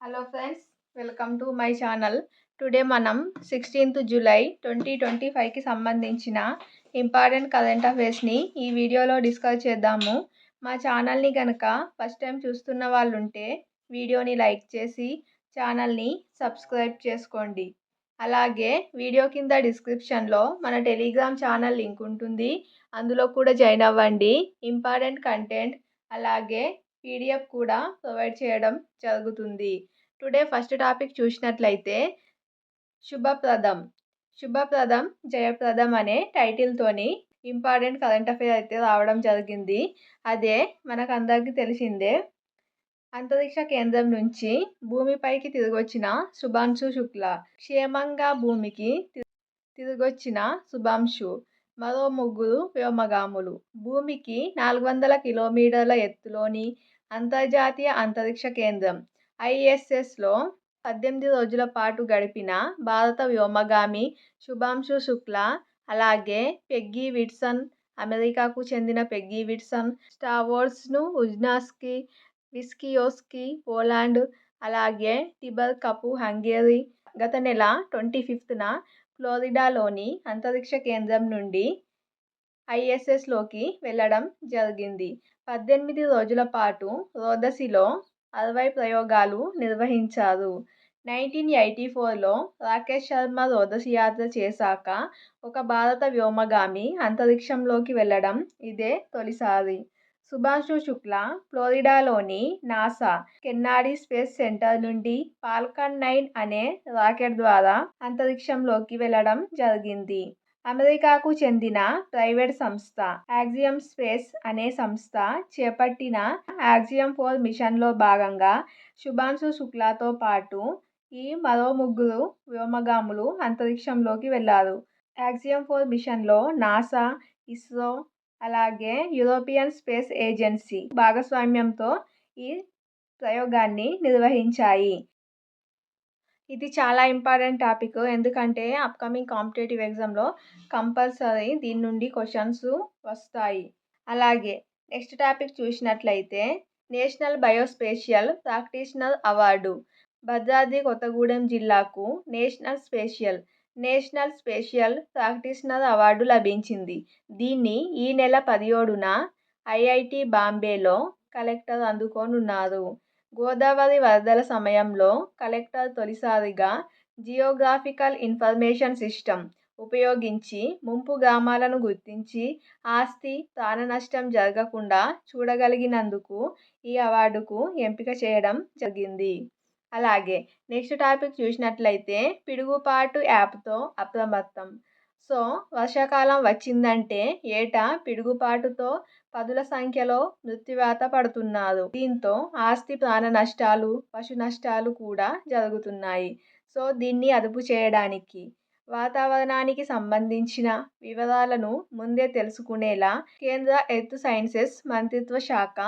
Hello friends welcome to my channel. Today మనం sixteenth July twenty twenty ఫైవ్కి సంబంధించిన important current అఫైర్స్ని ఈ వీడియోలో డిస్కస్ చేద్దాము. మా ఛానల్ని కనుక ఫస్ట్ టైం చూస్తున్న వాళ్ళు ఉంటే వీడియోని లైక్ చేసి ఛానల్ని సబ్స్క్రైబ్ చేసుకోండి. అలాగే వీడియో కింద డిస్క్రిప్షన్లో మన టెలిగ్రామ్ ఛానల్ లింక్ ఉంటుంది. అందులో కూడా జాయిన్ అవ్వండి. ఇంపార్టెంట్ కంటెంట్ అలాగే పీడిఎఫ్ కూడా ప్రొవైడ్ చేయడం జరుగుతుంది. టుడే ఫస్ట్ టాపిక్ చూసినట్లయితే శుభప్రదం. శుభప్రదం జయప్రదం అనే టైటిల్తోని ఇంపార్టెంట్ కరెంట్ అఫైర్ అయితే రావడం జరిగింది. అదే మనకు అందరికీ తెలిసిందే. అంతరిక్ష కేంద్రం నుంచి భూమిపైకి తిరిగొచ్చిన శుభాంశు శుక్ల. క్షేమంగా భూమికి తిరిగొచ్చిన శుభాంశు. మరో ముగ్గురు వ్యోమగాములు. భూమికి నాలుగు వందల కిలోమీటర్ల ఎత్తులోని అంతర్జాతీయ అంతరిక్ష కేంద్రం. ఐఎస్ఎస్లో పద్దెనిమిది రోజుల పాటు గడిపిన భారత వ్యోమగామి శుభాంశు శుక్ల అలాగే పెగ్గీ విట్సన్ అమెరికాకు చెందిన పెగ్గీ విట్సన్ స్టావోర్స్ను ఉజ్నాస్కి విస్కియోస్కి పోలాండ్ అలాగే టిబర్ కపు హంగేరీ గత నెల ట్వంటీ ఫిఫ్త్న ఫ్లోరిడాలోని అంతరిక్ష కేంద్రం నుండి ఐఎస్ఎస్లోకి వెళ్ళడం జరిగింది. పద్దెనిమిది రోజుల పాటు రోదసిలో అరవై ప్రయోగాలు నిర్వహించారు. నైన్టీన్ ఎయిటీ ఫోర్లో రాకేష్ శర్మ రోదసి యాత్ర చేశాక ఒక భారత వ్యోమగామి అంతరిక్షంలోకి వెళ్ళడం ఇదే తొలిసారి. సుభాషు శుక్ల ఫ్లోరిడాలోని నాసా కెన్నాడీ స్పేస్ సెంటర్ నుండి పాల్కన్ నైన్ అనే రాకెట్ ద్వారా అంతరిక్షంలోకి వెళ్ళడం జరిగింది. అమెరికాకు చెందిన ప్రైవేట్ సంస్థ యాక్సియం స్పేస్ అనే సంస్థ చేపట్టిన యాక్సియం ఫోర్ మిషన్లో భాగంగా శుభాంశు శుక్లాతో పాటు ఈ మరో ముగ్గురు వ్యోమగాములు అంతరిక్షంలోకి వెళ్ళారు. యాక్సియం ఫోర్ మిషన్లో నాసా ఇస్రో అలాగే యూరోపియన్ స్పేస్ ఏజెన్సీ భాగస్వామ్యంతో ఈ ప్రయోగాన్ని నిర్వహించాయి. ఇది చాలా ఇంపార్టెంట్ టాపిక్. ఎందుకంటే అప్కమింగ్ కాంపిటేటివ్ ఎగ్జామ్లో కంపల్సరీ దీని నుండి క్వశ్చన్స్ వస్తాయి. అలాగే నెక్స్ట్ టాపిక్ చూసినట్లయితే national geospatial practitioner award Bhadradri Kothagudem జిల్లాకు national spatial national spatial practitioner award లభించింది. దీన్ని ఈ నెల పదిహేడున ఐఐటి బాంబేలో కలెక్టర్ అందుకోనున్నారు. గోదావరి వరదల సమయంలో కలెక్టర్ తొలిసారిగా జియోగ్రాఫికల్ ఇన్ఫర్మేషన్ సిస్టమ్ ఉపయోగించి ముంపు గ్రామాలను గుర్తించి ఆస్తి ప్రాణ నష్టం జరగకుండా చూడగలిగినందుకు ఈ అవార్డుకు ఎంపిక చేయడం జరిగింది. అలాగే నెక్స్ట్ టాపిక్ చూసినట్లయితే పిడుగుపాటు యాప్తో అప్రమత్తం. సో వర్షాకాలం వచ్చిందంటే ఏటా పిడుగుపాటుతో పదుల సంఖ్యలో మృత్యువాత పడుతున్నారు దీంతో ఆస్తి ప్రాణ నష్టాలు పశు నష్టాలు కూడా జరుగుతున్నాయి. సో దీన్ని అదుపు చేయడానికి వాతావరణానికి సంబంధించిన వివరాలను ముందే తెలుసుకునేలా కేంద్ర ఎర్త్ సైన్సెస్ మంత్రిత్వ శాఖ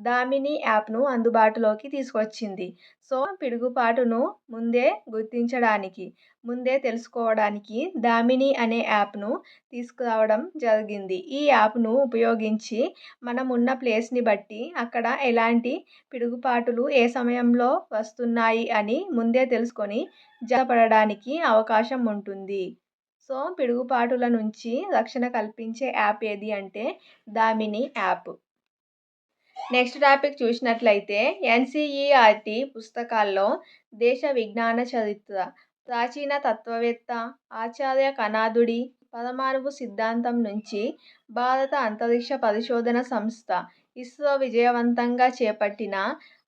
దామిని యాప్ను అందుబాటులోకి తీసుకొచ్చింది. సో పిడుగుపాటును ముందే గుర్తించడానికి ముందే తెలుసుకోవడానికి దామిని అనే యాప్ను తీసుకురావడం జరిగింది. ఈ యాప్ను ఉపయోగించి మనం ఉన్న ప్లేస్ని బట్టి అక్కడ ఎలాంటి పిడుగుపాటులు ఏ సమయంలో వస్తున్నాయి అని ముందే తెలుసుకొని జరపడడానికి అవకాశం ఉంటుంది. ఉంది సో పిడుగుపాటుల నుంచి రక్షణ కల్పించే యాప్ ఏది అంటే దామిని యాప్. నెక్స్ట్ టాపిక్ చూసినట్లయితే ఎన్సీఈఆర్టీ పుస్తకాల్లో దేశ విజ్ఞాన చరిత్ర ప్రాచీన తత్వవేత్త ఆచార్య కనాదుడి పరమాణువు సిద్ధాంతం నుంచి భారత అంతరిక్ష పరిశోధన సంస్థ ఇస్రో విజయవంతంగా చేపట్టిన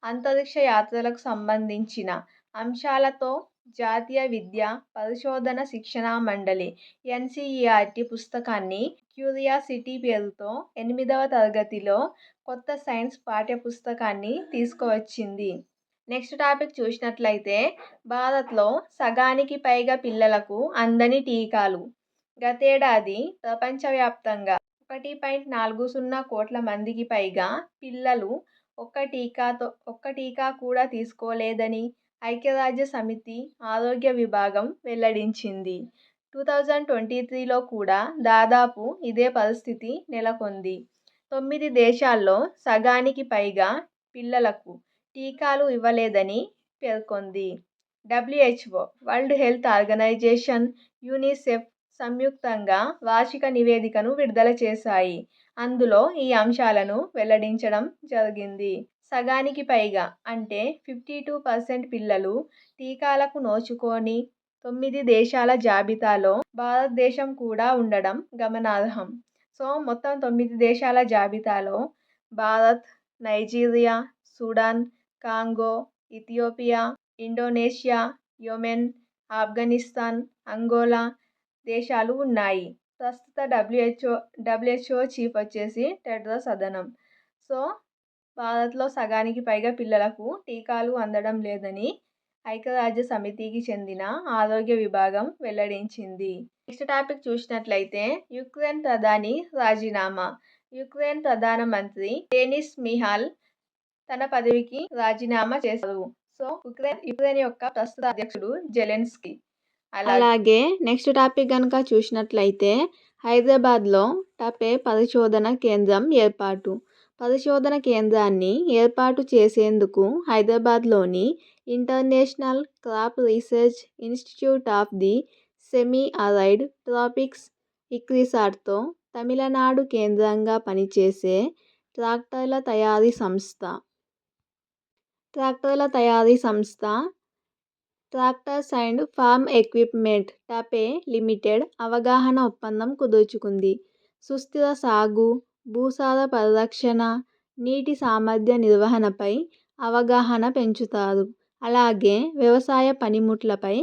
అంతరిక్ష యాత్రలకు సంబంధించిన అంశాలతో జాతీయ విద్యా పరిశోధన శిక్షణా మండలి ఎన్సీఈఆర్టీ పుస్తకాన్ని క్యూరియాసిటీ పేరుతో ఎనిమిదవ తరగతిలో కొత్త సైన్స్ పాఠ్యపుస్తకాన్ని తీసుకువచ్చింది. నెక్స్ట్ టాపిక్ చూసినట్లయితే భారత్లో సగానికి పైగా పిల్లలకు అందని టీకాలు. గతేడాది ప్రపంచవ్యాప్తంగా ఒకటి పాయింట్ నాలుగు సున్నా కోట్ల మందికి పైగా పిల్లలు ఒక్క టీకాతో ఒక్క టీకా కూడా తీసుకోలేదని ఐక్యరాజ్య సమితి ఆరోగ్య విభాగం వెల్లడించింది. టూ థౌజండ్ ట్వంటీ త్రీలో కూడా దాదాపు ఇదే పరిస్థితి నెలకొంది. తొమ్మిది దేశాల్లో సగానికి పైగా పిల్లలకు టీకాలు ఇవ్వలేదని పేర్కొంది. WHO world health organisation UNICEF సంయుక్తంగా వార్షిక నివేదికను విడుదల చేశాయి. అందులో ఈ అంశాలను వెల్లడించడం జరిగింది. సగానికి పైగా అంటే ఫిఫ్టీ టూ పర్సెంట్ పిల్లలు టీకాలకు నోచుకొని తొమ్మిది దేశాల జాబితాలో భారతదేశం కూడా ఉండడం గమనార్హం. సో మొత్తం తొమ్మిది దేశాల జాబితాలో Bharat Nigeria Sudan Congo Ethiopia Indonesia Yemen Afghanistan Angola దేశాలు ఉన్నాయి. ప్రస్తుత డబ్ల్యూహెచ్ఓ డబ్ల్యూహెచ్ఓ చీఫ్ వచ్చేసి టెడ్రస్ అదనం. సో భారత్లో సగానికి పైగా పిల్లలకు టీకాలు అందడం లేదని ఐక్యరాజ్య సమితికి చెందిన ఆరోగ్య విభాగం వెల్లడించింది. నెక్స్ట్ టాపిక్ చూసినట్లయితే యుక్రెయిన్ ప్రధాని రాజీనామా. యుక్రెయిన్ ప్రధానమంత్రి డెనిస్ మిహాల్ తన పదవికి రాజీనామా చేశారు. సో యుక్రెయిన్ యుక్రెయిన్ యొక్క ప్రస్తుత అధ్యక్షుడు జెలెన్స్కీ. అలాగే నెక్స్ట్ టాపిక్ కనుక చూసినట్లయితే హైదరాబాద్లో టపే పరిశోధన కేంద్రం ఏర్పాటు. పరిశోధన కేంద్రాన్ని ఏర్పాటు చేసేందుకు హైదరాబాద్లోని international crop research institute of the semi arid tropics ఇక్రిసాట్తో Tamil Nadu కేంద్రంగా పనిచేసే ట్రాక్టర్ల తయారీ సంస్థ. ట్రాక్టర్ల తయారీ సంస్థ tractors and farm equipment TAFE limited అవగాహన ఒప్పందం కుదుర్చుకుంది. సుస్థిర సాగు భూసార పరిరక్షణ నీటి సామర్థ్య నిర్వహణపై అవగాహన పెంచుతారు. అలాగే వ్యవసాయ పనిముట్లపై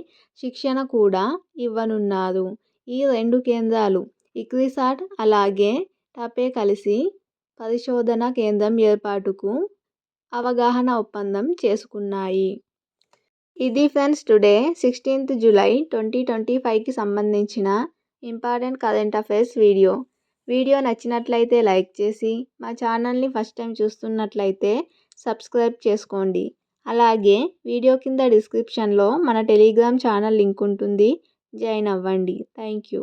శిక్షణ కూడా ఇవ్వనున్నారు. ఈ రెండు కేంద్రాలు ఇక్రిసాట్ అలాగే టపే కలిసి పరిశోధన కేంద్రం ఏర్పాటుకు అవగాహన ఒప్పందం చేసుకున్నాయి. ఇది friends today sixteenth July twenty twenty ఫైవ్కి సంబంధించిన important current affairs video. Video నచ్చినట్లయితే లైక్ చేసి మా ఛానల్ని ఫస్ట్ టైం చూస్తున్నట్లయితే సబ్స్క్రైబ్ చేసుకోండి. అలాగే వీడియో కింద డిస్క్రిప్షన్లో మన టెలిగ్రామ్ ఛానల్ లింక్ ఉంటుంది. జాయిన్ అవ్వండి. Thank you.